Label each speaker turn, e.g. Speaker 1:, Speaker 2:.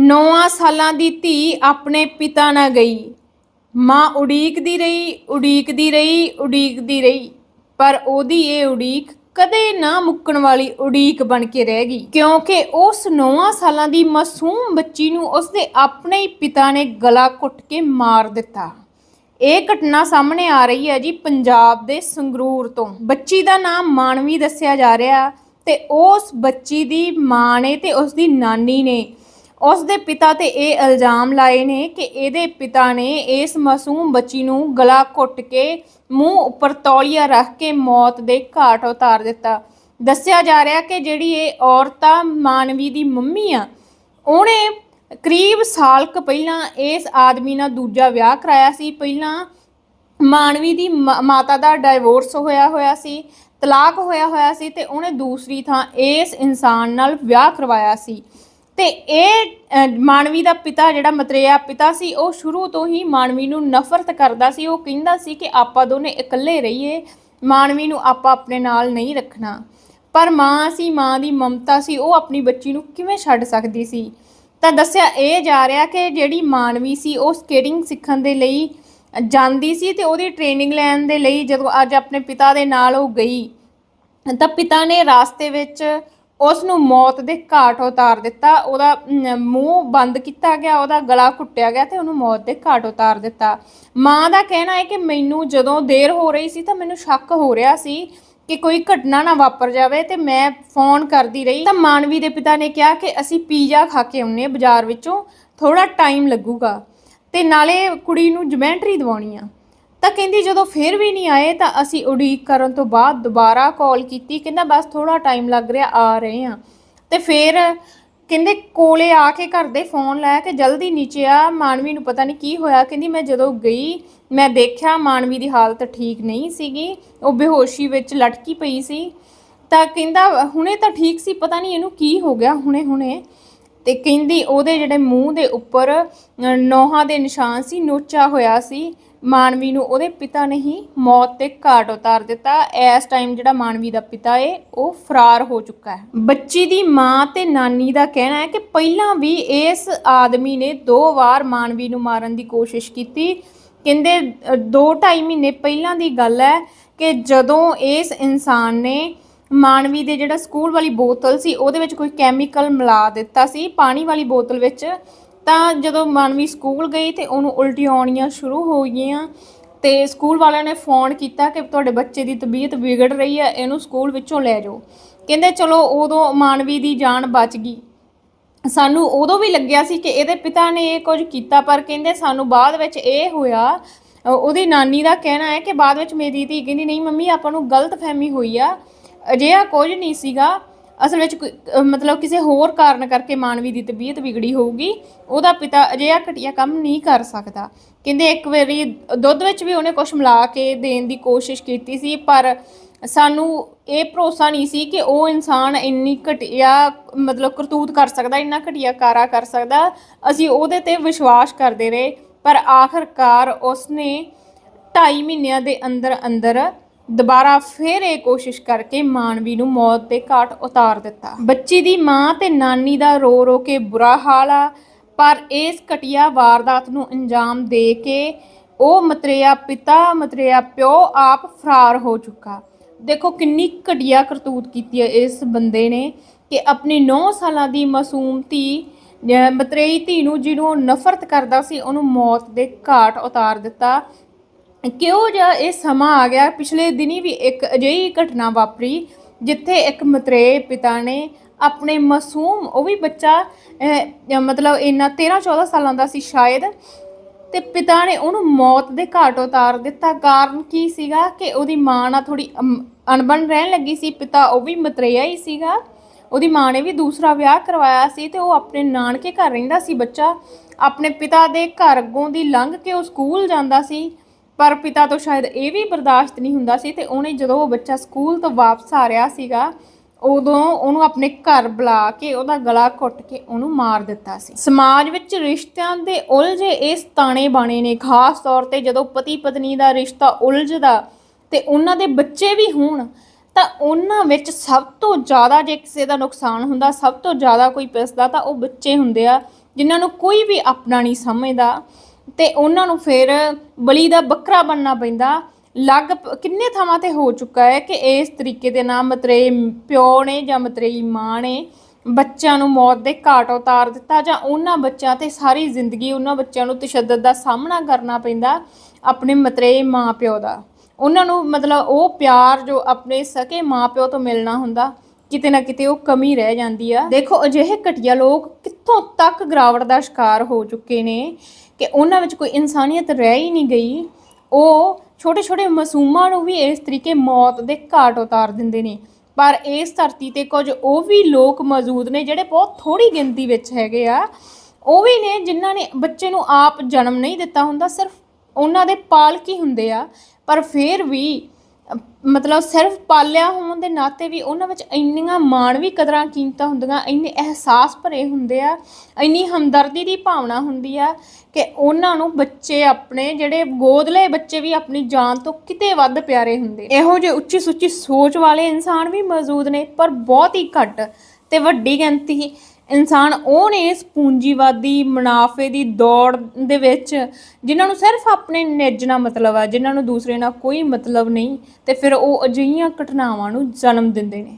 Speaker 1: ਨੌਆਂ ਸਾਲਾਂ ਦੀ ਧੀ ਆਪਣੇ ਪਿਤਾ ਨਾਲ ਗਈ। ਮਾਂ ਉਡੀਕਦੀ ਰਹੀ ਉਡੀਕਦੀ ਰਹੀ ਉਡੀਕਦੀ ਰਹੀ। ਪਰ ਉਹਦੀ ਇਹ ਉਡੀਕ ਕਦੇ ਨਾ ਮੁੱਕਣ ਵਾਲੀ ਉਡੀਕ ਬਣ ਕੇ ਰਹਿ ਗਈ। ਕਿਉਂਕਿ ਉਸ ਨੌਆਂ ਸਾਲਾਂ ਦੀ ਮਾਸੂਮ ਬੱਚੀ ਨੂੰ ਉਸਦੇ ਆਪਣੇ ਹੀ ਪਿਤਾ ਨੇ ਗਲਾ ਘੁੱਟ ਕੇ ਮਾਰ ਦਿੱਤਾ। ਇਹ ਘਟਨਾ ਸਾਹਮਣੇ ਆ ਰਹੀ ਹੈ ਜੀ ਪੰਜਾਬ ਦੇ ਸੰਗਰੂਰ ਤੋਂ। ਬੱਚੀ ਦਾ ਨਾਮ ਮਾਨਵੀ ਦੱਸਿਆ ਜਾ ਰਿਹਾ ਤੇ ਉਸ ਬੱਚੀ ਦੀ ਮਾਂ ਨੇ ਤੇ ਉਸ ਦੀ ਨਾਨੀ ਨੇ ਉਸ ਦੇ ਪਿਤਾ ਤੇ ਇਹ ਇਲਜ਼ਾਮ ਲਾਏ ਨੇ ਕਿ ਇਹਦੇ ਪਿਤਾ ਨੇ ਇਸ ਮਾਸੂਮ ਬੱਚੀ ਨੂੰ ਗਲਾ ਘੁੱਟ ਕੇ ਮੂੰਹ ਉੱਪਰ ਤੌਲੀਆ ਰੱਖ ਕੇ ਮੌਤ ਦੇ ਘਾਟ ਉਤਾਰ ਦਿੱਤਾ। ਦੱਸਿਆ ਜਾ ਰਿਹਾ ਕਿ ਜਿਹੜੀ ਇਹ ਔਰਤ ਆ, ਮਾਨਵੀ ਦੀ ਮੰਮੀ ਆ, ਉਹਨੇ ਕਰੀਬ ਸਾਲ ਕੁ ਪਹਿਲਾਂ ਇਸ ਆਦਮੀ ਨਾਲ ਦੂਜਾ ਵਿਆਹ ਕਰਾਇਆ ਸੀ। ਪਹਿਲਾਂ ਮਾਨਵੀ ਦੀ ਮ- ਮਾਤਾ ਦਾ ਡਾਈਵੋਰਸ ਹੋਇਆ ਹੋਇਆ ਸੀ, ਤਲਾਕ ਹੋਇਆ ਹੋਇਆ ਸੀ ਤੇ ਉਹਨੇ ਦੂਸਰੀ ਥਾਂ ਇਸ ਇਨਸਾਨ ਨਾਲ ਵਿਆਹ ਕਰਵਾਇਆ ਸੀ। ਤੇ ਇਹ ਅਹ, ਮਾਨਵੀ ਦਾ ਪਿਤਾ ਜਿਹੜਾ ਮਤਰੇਆ ਪਿਤਾ ਸੀ ਉਹ ਸ਼ੁਰੂ ਤੋਂ ਹੀ ਮਾਨਵੀ ਨੂੰ ਨਫ਼ਰਤ ਕਰਦਾ ਸੀ। ਉਹ ਕਹਿੰਦਾ ਸੀ ਕਿ ਆਪਾਂ ਦੋਨੇ ਇਕੱਲੇ ਰਹੀਏ ਮਾਨਵੀ ਨੂੰ ਆਪਾਂ ਆਪਣੇ ਨਾਲ ਨਹੀਂ ਰੱਖਣਾ। ਪਰ ਮਾਂ ਸੀ ਮਾਂ ਦੀ ਮਮਤਾ ਸੀ ਉਹ ਆਪਣੀ ਬੱਚੀ ਨੂੰ ਕਿਵੇਂ ਛੱਡ ਸਕਦੀ ਸੀ? ਤਾਂ ਦੱਸਿਆ ਇਹ ਜਾ ਰਿਹਾ ਕਿ ਜਿਹੜੀ ਮਾਨਵੀ ਸੀ ਉਹ ਸਕੇਟਿੰਗ ਸਿੱਖਣ ਦੇ ਲਈ ਜਾਂਦੀ ਸੀ ਤੇ ਉਹਦੀ ਟ੍ਰੇਨਿੰਗ ਲੈਣ ਦੇ ਲਈ ਜਦੋਂ ਅੱਜ ਆਪਣੇ ਪਿਤਾ ਦੇ ਨਾਲ ਉਹ ਗਈ। ਤਾਂ ਪਿਤਾ ਨੇ ਰਾਸਤੇ ਵਿੱਚ ਉਸ ਨੂੰ ਮੌਤ ਦੇ ਘਾਟ ਉਤਾਰ ਦਿੱਤਾ ਉਹਦਾ ਅਮ, ਮੂੰਹ ਬੰਦ ਕੀਤਾ ਗਿਆ ਉਹਦਾ ਗਲਾ ਘੁੱਟਿਆ ਗਿਆ ਤੇ ਉਹਨੂੰ ਮੌਤ ਦੇ ਘਾਟ ਉਤਾਰ ਦਿੱਤਾ। ਮਾਂ ਦਾ ਕਹਿਣਾ ਹੈ ਕਿ ਮੈਨੂੰ ਜਦੋਂ ਦੇਰ ਹੋ ਰਹੀ ਸੀ ਤਾਂ ਮੈਨੂੰ ਸ਼ੱਕ ਹੋ ਰਿਹਾ ਸੀ ਕਿ ਕੋਈ ਘਟਨਾ ਨਾ ਵਾਪਰ ਜਾਵੇ ਤੇ ਮੈਂ ਫੋਨ ਕਰਦੀ ਰਹੀ। ਤਾਂ ਮਾਨਵੀ ਦੇ ਪਿਤਾ ਨੇ ਕਿਹਾ ਕਿ ਅਸੀਂ ਪੀਜ਼ਾ ਖਾ ਕੇ ਆਉਨੇ ਆ ਬਾਜ਼ਾਰ ਵਿੱਚੋਂ ਥੋੜਾ ਟਾਈਮ ਲੱਗੂਗਾ ਤੇ ਨਾਲੇ ਕੁੜੀ ਨੂੰ ਜਮੈਂਟਰੀ ਦਿਵਾਉਣੀ ਆ। ਤਾਂ ਕਹਿੰਦੀ ਜਦੋਂ ਫਿਰ ਵੀ ਨਹੀਂ ਆਏ ਤਾਂ ਅਸੀਂ ਉਡੀਕ ਕਰਨ ਤੋਂ ਬਾਅਦ ਦੁਬਾਰਾ ਕਾਲ ਕੀਤੀ, ਕਹਿੰਦਾ ਬਸ ਥੋੜਾ ਟਾਈਮ ਲੱਗ ਰਿਹਾ, ਆ ਰਹੇ ਆ ਤੇ ਫਿਰ ਕਹਿੰਦੇ ਕੋਲੇ ਆ ਕੇ ਘਰ ਦੇ ਫੋਨ ਲੈ ਕੇ ਜਲਦੀ ਨੀਚੇ ਆ, ਮਾਨਵੀ ਨੂੰ ਪਤਾ ਨਹੀਂ ਕੀ ਹੋਇਆ, ਕਹਿੰਦੀ ਮੈਂ ਜਦੋਂ ਗਈ, ਮੈਂ ਦੇਖਿਆ ਮਾਨਵੀ ਦੀ ਹਾਲਤ ਠੀਕ ਨਹੀਂ ਸੀਗੀ, ਉਹ ਬੇਹੋਸ਼ੀ ਵਿੱਚ ਲਟਕੀ ਪਈ ਸੀ। ਤਾਂ ਕਹਿੰਦਾ ਹੁਣੇ ਤਾਂ ਠੀਕ ਸੀ, ਪਤਾ ਨਹੀਂ ਇਹਨੂੰ ਕੀ ਹੋ ਗਿਆ ਹੁਣੇ ਹੁਣੇ ਤੇ ਕਹਿੰਦੀ ਉਹਦੇ ਜਿਹੜੇ ਮੂੰਹ ਦੇ ਉੱਪਰ ਅ, ਨੋਹਾਂ ਦੇ ਨਿਸ਼ਾਨ ਸੀ ਨੋਚਾ ਹੋਇਆ ਸੀ। ਮਾਨਵੀ ਨੂੰ ਉਹਦੇ ਪਿਤਾ ਨੇ ਹੀ ਮੌਤ ਤੇ ਘਾਟ ਉਤਾਰ ਦਿੱਤਾ। ਇਸ ਟਾਈਮ ਜਿਹੜਾ ਮਾਨਵੀ ਦਾ ਪਿਤਾ ਏ ਉਹ ਫਰਾਰ ਹੋ ਚੁੱਕਾ ਹੈ। ਬੱਚੀ ਦੀ ਮਾਂ ਤੇ ਨਾਨੀ ਦਾ ਕਹਿਣਾ ਹੈ ਕਿ ਪਹਿਲਾਂ ਵੀ ਇਸ ਆਦਮੀ ਨੇ ਦੋ ਵਾਰ ਮਾਨਵੀ ਨੂੰ ਮਾਰਨ ਦੀ ਕੋਸ਼ਿਸ਼ ਕੀਤੀ। ਕਹਿੰਦੇ 2.5 ਮਹੀਨੇ ਪਹਿਲਾਂ ਦੀ ਗੱਲ ਹੈ ਕਿ ਜਦੋਂ ਇਸ ਇਨਸਾਨ ਨੇ ਮਾਨਵੀ ਦੇ ਜਿਹੜਾ ਸਕੂਲ ਵਾਲੀ ਬੋਤਲ ਸੀ, ਉਹਦੇ ਵਿੱਚ ਕੋਈ ਕੈਮੀਕਲ ਮਿਲਾ ਦਿੱਤਾ ਸੀ, ਪਾਣੀ ਵਾਲੀ ਬੋਤਲ ਵਿੱਚ। ਤਾਂ ਜਦੋਂ ਮਾਨਵੀ ਸਕੂਲ ਗਈ ਤੇ ਉਹਨੂੰ ਉਲਟੀਆਂ ਆਉਣੀਆਂ ਸ਼ੁਰੂ ਹੋ ਗਈਆਂ ਤੇ ਸਕੂਲ ਵਾਲਿਆਂ ਨੇ ਫੋਨ ਕੀਤਾ ਕਿ ਤੁਹਾਡੇ ਬੱਚੇ ਦੀ ਤਬੀਅਤ ਵਿਗੜ ਰਹੀ ਹੈ, ਇਹਨੂੰ ਸਕੂਲ ਵਿੱਚੋਂ ਲੈ ਜਾਓ। ਕਹਿੰਦੇ, ਚਲੋ, ਉਦੋਂ ਮਾਨਵੀ ਦੀ ਜਾਨ ਬਚ ਗਈ। ਸਾਨੂੰ ਉਦੋਂ ਵੀ ਲੱਗਿਆ ਸੀ ਕਿ ਇਹਦੇ ਪਿਤਾ ਨੇ ਇਹ ਕੁਝ ਕੀਤਾ, ਪਰ ਕਹਿੰਦੇ, ਸਾਨੂੰ ਬਾਅਦ ਵਿੱਚ ਇਹ ਹੋਇਆ ਉਹਦੀ ਨਾਨੀ ਦਾ ਕਹਿਣਾ ਹੈ ਕਿ ਬਾਅਦ ਵਿੱਚ ਮੇਰੀ ਧੀ ਕਹਿੰਦੀ, ਨਹੀਂ ਮੰਮੀ, ਆਪਾਂ ਨੂੰ ਗਲਤ ਫਹਿਮੀ ਹੋਈ ਆ। ਅਜਿਹਾ ਕੁਝ ਨਹੀਂ ਸੀਗਾ। ਅਸਲ ਵਿੱਚ ਕੋਈ- ਮਤਲਬ ਕਿਸੇ ਹੋਰ ਕਾਰਨ ਕਰਕੇ ਮਾਨਵੀ ਦੀ ਤਬੀਅਤ ਵਿਗੜੀ ਹੋਊਗੀ, ਉਹਦਾ ਪਿਤਾ ਅਜਿਹਾ ਘਟੀਆ ਕੰਮ ਨਹੀਂ ਕਰ ਸਕਦਾ। ਕਹਿੰਦੇ ਇੱਕ ਵਾਰੀ ਦੁੱਧ ਵਿੱਚ ਵੀ ਉਹਨੇ ਕੁਝ ਮਿਲਾ ਕੇ ਦੇਣ ਦੀ ਕੋਸ਼ਿਸ਼ ਕੀਤੀ ਸੀ, ਪਰ ਸਾਨੂੰ ਇਹ ਭਰੋਸਾ ਨਹੀਂ ਸੀ ਕਿ ਉਹ ਇਨਸਾਨ ਇੰਨੀ ਘਟੀਆ, ਮਤਲਬ ਕਰਤੂਤ ਕਰ ਸਕਦਾ, ਇੰਨਾ ਘਟੀਆ ਕਾਰਾ ਕਰ ਸਕਦਾ। ਅਸੀਂ ਉਹਦੇ ਤੇ ਵਿਸ਼ਵਾਸ ਕਰਦੇ ਰਹੇ, ਪਰ ਆਖਰਕਾਰ ਉਸਨੇ 2.5 ਮਹੀਨਿਆਂ ਦੇ ਅੰਦਰ ਅੰਦਰ ਦੁਬਾਰਾ ਫਿਰ ਇਹ ਕੋਸ਼ਿਸ਼ ਕਰਕੇ ਮਾਨਵੀ ਨੂੰ ਮੌਤ ਦੇ ਘਾਟ ਉਤਾਰ ਦਿੱਤਾ। ਬੱਚੀ ਦੀ ਮਾਂ ਤੇ ਨਾਨੀ ਦਾ ਰੋ ਰੋ ਕੇ ਬੁਰਾ ਹਾਲ ਆ, ਪਰ ਇਸ ਘਟੀਆ ਵਾਰਦਾਤ ਨੂੰ ਅੰਜਾਮ ਦੇ ਕੇ ਉਹ ਮਤਰੇਆ ਪਿਤਾ, ਮਤਰੇਆ ਪਿਓ ਆਪ ਫਰਾਰ ਹੋ ਚੁੱਕਾ। ਦੇਖੋ ਕਿੰਨੀ ਘਟੀਆ ਕਰਤੂਤ ਕੀਤੀ ਹੈ ਇਸ ਬੰਦੇ ਨੇ ਕਿ ਆਪਣੀ 9 ਸਾਲਾਂ ਦੀ ਮਾਸੂਮ ਧੀ ਮਤਰੇਈ ਧੀ ਨੂੰ ਜਿਹਨੂੰ ਉਹ ਨਫ਼ਰਤ ਕਰਦਾ ਸੀ, ਉਹਨੂੰ ਮੌਤ ਦੇ ਘਾਟ ਉਤਾਰ ਦਿੱਤਾ। ਕਿਉਂ ਜਿਹਾ ਇਹ ਸਮਾਂ ਆ ਗਿਆ? ਪਿਛਲੇ ਦਿਨੀ ਵੀ ਇੱਕ ਅਜਿਹੀ ਘਟਨਾ ਵਾਪਰੀ, ਜਿੱਥੇ ਇੱਕ ਮਤਰੇਏ ਪਿਤਾ ਨੇ ਆਪਣੇ ਮਾਸੂਮ ਉਹ ਵੀ ਬੱਚਾ ਮਤਲਬ ਇੰਨਾ 13 14 ਸਾਲਾਂ ਦਾ ਸੀ ਸ਼ਾਇਦ, ਤੇ ਪਿਤਾ ਨੇ ਉਹਨੂੰ ਮੌਤ ਦੇ ਘਾਟ ਉਤਾਰ ਦਿੱਤਾ। ਕਾਰਨ ਕੀ ਸੀਗਾ ਕਿ ਉਹਦੀ ਮਾਂ ਨਾਲ ਥੋੜੀ ਅਣਬਣ ਰਹਿਣ ਲੱਗੀ ਸੀ। ਪਿਤਾ ਉਹ ਵੀ ਮਤਰੇਆ ਹੀ ਸੀਗਾ। ਉਹਦੀ ਮਾਂ ਨੇ ਵੀ ਦੂਸਰਾ ਵਿਆਹ ਕਰਵਾਇਆ ਸੀ ਤੇ ਉਹ ਆਪਣੇ ਨਾਨਕੇ ਘਰ ਰਹਿੰਦਾ ਸੀ ਬੱਚਾ। ਆਪਣੇ ਪਿਤਾ ਦੇ ਘਰ ਅੱਗੋਂ ਦੀ ਲੰਘ ਕੇ ਉਹ ਸਕੂਲ ਜਾਂਦਾ ਸੀ। ਪਰ ਪਿਤਾ ਤੋਂ ਸ਼ਾਇਦ ਇਹ ਵੀ ਬਰਦਾਸ਼ਤ ਨਹੀਂ ਹੁੰਦਾ ਸੀ ਤੇ ਉਹਨੇ ਜਦੋਂ ਉਹ ਬੱਚਾ ਸਕੂਲ ਤੋਂ ਵਾਪਸ ਆ ਰਿਹਾ ਸੀਗਾ, ਉਦੋਂ ਉਹਨੂੰ ਆਪਣੇ ਘਰ ਬੁਲਾ ਕੇ ਉਹਦਾ ਗਲਾ ਘੁੱਟ ਕੇ ਉਹਨੂੰ ਮਾਰ ਦਿੱਤਾ ਸੀ। ਸਮਾਜ ਵਿੱਚ ਰਿਸ਼ਤਿਆਂ ਦੇ ਉਲਝੇ ਇਸ ਤਾਣੇ ਬਾਣੇ ਨੇ, ਖਾਸ ਤੌਰ ਤੇ ਜਦੋਂ ਪਤੀ ਪਤਨੀ ਦਾ ਰਿਸ਼ਤਾ ਉਲਝਦਾ ਤੇ ਉਹਨਾਂ ਦੇ ਬੱਚੇ ਵੀ ਹੋਣ, ਤਾਂ ਉਹਨਾਂ ਵਿੱਚ ਸਭ ਤੋਂ ਜ਼ਿਆਦਾ ਜੇ ਕਿਸੇ ਦਾ ਨੁਕਸਾਨ ਹੁੰਦਾ, ਸਭ ਤੋਂ ਜ਼ਿਆਦਾ ਕੋਈ ਪਿਸਦਾ ਤਾਂ ਉਹ ਬੱਚੇ ਹੁੰਦੇ ਆ, ਜਿਨ੍ਹਾਂ ਨੂੰ ਕੋਈ ਵੀ ਆਪਣਾ ਨਹੀਂ ਸਮਝਦਾ। ਤੇ ਉਹਨਾਂ ਨੂੰ ਫਿਰ ਬਲੀ ਦਾ ਬੱਕਰਾ ਬਣਨਾ ਪੈਂਦਾ। ਲੱਗ ਕਿੰਨੇ ਥਾਵਾਂ ਤੇ ਹੋ ਚੁੱਕਾ ਹੈ ਕਿ ਇਸ ਤਰੀਕੇ ਦੇ ਨਾਲ ਮਤਰੇਈ ਪਿਓ ਨੇ ਜਾਂ ਮਤਰੇਈ ਮਾਂ ਨੇ ਬੱਚਿਆਂ ਨੂੰ ਮੌਤ ਦੇ ਘਾਟ ਉਤਾਰ ਦਿੱਤਾ ਜਾਂ ਉਹਨਾਂ ਬੱਚਿਆਂ ਤੇ ਸਾਰੀ ਜ਼ਿੰਦਗੀ ਉਹਨਾਂ ਬੱਚਿਆਂ ਨੂੰ ਤਸ਼ੱਦਦ ਦਾ ਸਾਹਮਣਾ ਕਰਨਾ ਪੈਂਦਾ ਆਪਣੇ ਮਤਰੇਈ ਮਾਂ ਪਿਓ ਦਾ। ਉਹਨਾਂ ਨੂੰ ਮਤਲਬ ਉਹ ਪਿਆਰ ਜੋ ਆਪਣੇ ਸਕੇ ਮਾਂ ਪਿਓ ਤੋਂ ਮਿਲਣਾ ਹੁੰਦਾ, ਕਿਤੇ ਨਾ ਕਿਤੇ ਉਹ ਕਮੀ ਰਹਿ ਜਾਂਦੀ ਆ। ਦੇਖੋ ਅਜਿਹੇ ਘਟੀਆ ਲੋਕ ਕਿੱਥੋਂ ਤੱਕ ਗਰਾਵਟ ਦਾ ਸ਼ਿਕਾਰ ਹੋ ਚੁੱਕੇ ਨੇ। ਕਿ ਉਹਨਾਂ ਵਿੱਚ ਕੋਈ ਇਨਸਾਨੀਅਤ ਰਹਿ ਹੀ ਨਹੀਂ ਗਈ। ਉਹ ਛੋਟੇ ਛੋਟੇ ਮਾਸੂਮਾਂ ਨੂੰ ਵੀ ਇਸ ਤਰੀਕੇ ਮੌਤ ਦੇ ਘਾਟ ਉਤਾਰ ਦਿੰਦੇ ਨੇ। ਪਰ ਇਸ ਧਰਤੀ ਤੇ ਕੁਝ ਉਹ ਵੀ ਲੋਕ ਮੌਜੂਦ ਨੇ ਜਿਹੜੇ ਬਹੁਤ ਥੋੜੀ ਗਿਣਤੀ ਵਿੱਚ ਹੈਗੇ ਆ। ਉਹ ਵੀ ਨੇ ਜਿਨ੍ਹਾਂ ਨੇ ਬੱਚੇ ਨੂੰ ਆਪ ਜਨਮ ਨਹੀਂ ਦਿੱਤਾ ਹੁੰਦਾ, ਸਿਰਫ ਉਹਨਾਂ ਦੇ ਪਾਲਕ ਹੀ ਹੁੰਦੇ ਆ। ਪਰ ਫਿਰ ਵੀ ਮਤਲਬ ਸਿਰਫ ਪਾਲਿਆ ਹੋਣ ਦੇ ਨਾਤੇ ਵੀ ਉਹਨਾਂ ਵਿੱਚ ਇੰਨੀਆਂ ਮਾਨਵੀ ਕਦਰਾਂ ਕੀਮਤਾਂ ਹੁੰਦੀਆਂ, ਇੰਨੇ ਅਹਿਸਾਸ ਭਰੇ ਹੁੰਦੇ ਆ, ਇੰਨੀ ਹਮਦਰਦੀ ਦੀ ਭਾਵਨਾ ਹੁੰਦੀ ਆ ਕਿ ਉਹਨਾਂ ਨੂੰ ਬੱਚੇ ਆਪਣੇ ਜਿਹੜੇ ਗੋਦਲੇ ਬੱਚੇ ਵੀ ਆਪਣੀ ਜਾਨ ਤੋਂ ਕਿਤੇ ਵੱਧ ਪਿਆਰੇ ਹੁੰਦੇ। ਇਹੋ ਜਿਹੇ ਉੱਚੀ ਸੁੱਚੀ ਸੋਚ ਵਾਲੇ ਇਨਸਾਨ ਵੀ ਮੌਜੂਦ ਨੇ, ਪਰ ਬਹੁਤ ਹੀ ਘੱਟ ਤੇ ਵੱਡੀ ਗਿਣਤੀ ਇਨਸਾਨ ਉਹ ਨੇ ਇਸ ਪੂੰਜੀਵਾਦੀ ਮੁਨਾਫੇ ਦੀ ਦੌੜ ਦੇ ਵਿੱਚ ਜਿਨ੍ਹਾਂ ਨੂੰ ਸਿਰਫ ਆਪਣੇ ਨਿੱਜ ਨਾਲ ਮਤਲਬ ਆ, ਜਿਨ੍ਹਾਂ ਨੂੰ ਦੂਸਰੇ ਨਾਲ ਕੋਈ ਮਤਲਬ ਨਹੀਂ ਤੇ ਫਿਰ ਉਹ ਅਜਿਹੀਆਂ ਘਟਨਾਵਾਂ ਨੂੰ ਜਨਮ ਦਿੰਦੇ ਨੇ।